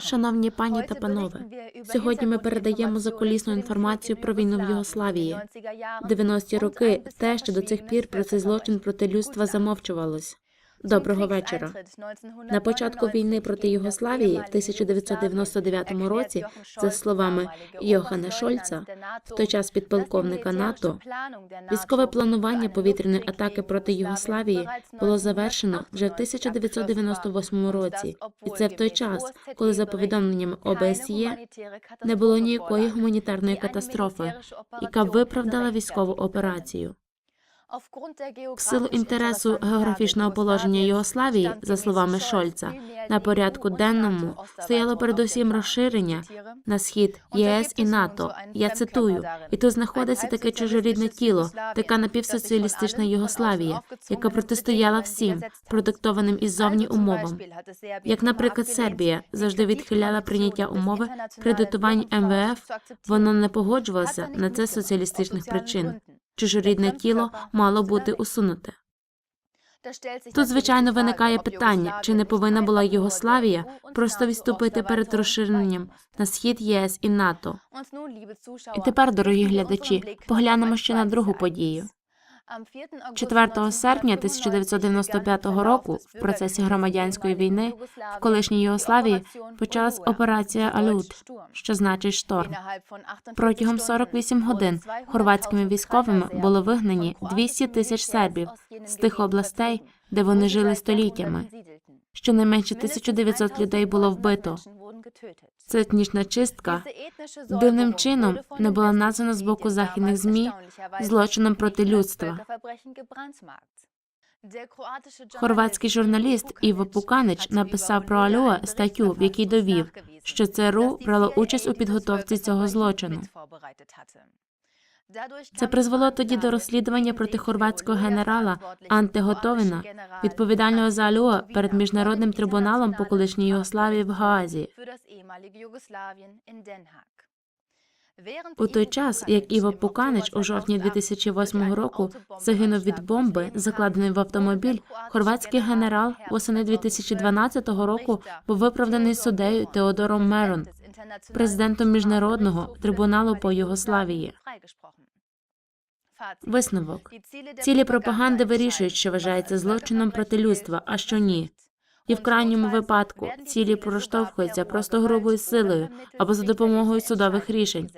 Шановні пані та панове, сьогодні ми передаємо закулісну інформацію про війну в Югославії. 90-ті роки те, що до цих пір про цей злочин проти людства замовчувалось. Доброго вечора. На початку війни проти Югославії в 1999 році, за словами Йохана Шольца, в той час підполковника НАТО, військове планування повітряної атаки проти Югославії було завершено вже в 1998 році, і це в той час, коли за повідомленнями ОБСЄ не було ніякої гуманітарної катастрофи, яка б виправдала військову операцію. В силу інтересу географічного положення Югославії, за словами Шольца, на порядку денному стояло передусім розширення на схід ЄС і НАТО. Я цитую, і тут знаходиться таке чужорідне тіло, така напівсоціалістична Югославія, яка протистояла всім продиктованим іззовні умовам. Як, наприклад, Сербія завжди відхиляла прийняття умови кредитувань МВФ, вона не погоджувалася на це з соціалістичних причин. Чужорідне тіло мало бути усунуте. Тут, звичайно, виникає питання, чи не повинна була Йогославія просто відступити перед розширенням на схід ЄС і НАТО. І тепер, дорогі глядачі, поглянемо ще на другу подію. 4 серпня 1995 року в процесі громадянської війни в колишній Югославії почалась операція Алют, що значить шторм. Протягом 48 годин хорватськими військовими було вигнані 200 тисяч сербів з тих областей, де вони жили століттями. Щонайменше 1900 людей було вбито. Ця етнічна чистка дивним чином не була названа з боку західних ЗМІ злочином проти людства. хорватський журналіст Іво Пуканич написав про Альоа статтю, в якій довів, що ЦРУ брало участь у підготовці цього злочину. Це призвело тоді до розслідування проти хорватського генерала Анте Готовина, відповідального за Альоа перед міжнародним трибуналом по колишній Югославії в Гаазі. У той час, як Іво Пуканич у жовтні 2008 року загинув від бомби, закладеної в автомобіль, хорватський генерал восени 2012 року був виправданий суддею Теодором Мерон, президентом міжнародного трибуналу по Югославії. Висновок цілі пропаганди вирішують, що вважається злочином проти людства, а що ні. І в крайньому випадку цілі проштовхуються просто грубою силою або за допомогою судових рішень.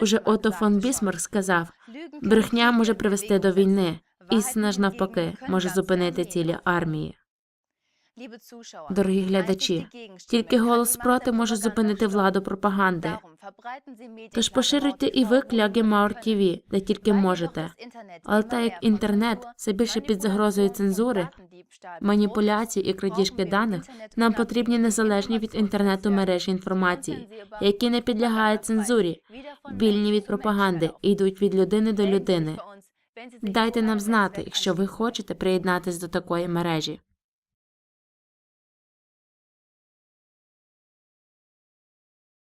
Уже Ото фон Бісмарк сказав, брехня може привести до війни, істина ж навпаки може зупинити цілі армії. Дорогі глядачі, тільки голос проти може зупинити владу пропаганди. Тож поширюйте і ви кляги Маур ТВ, де тільки можете. Але так як інтернет все більше під загрозою цензури, маніпуляцій і крадіжки даних, нам потрібні незалежні від інтернету мережі інформації, які не підлягають цензурі, вільні від пропаганди і йдуть від людини до людини. Дайте нам знати, якщо ви хочете приєднатись до такої мережі.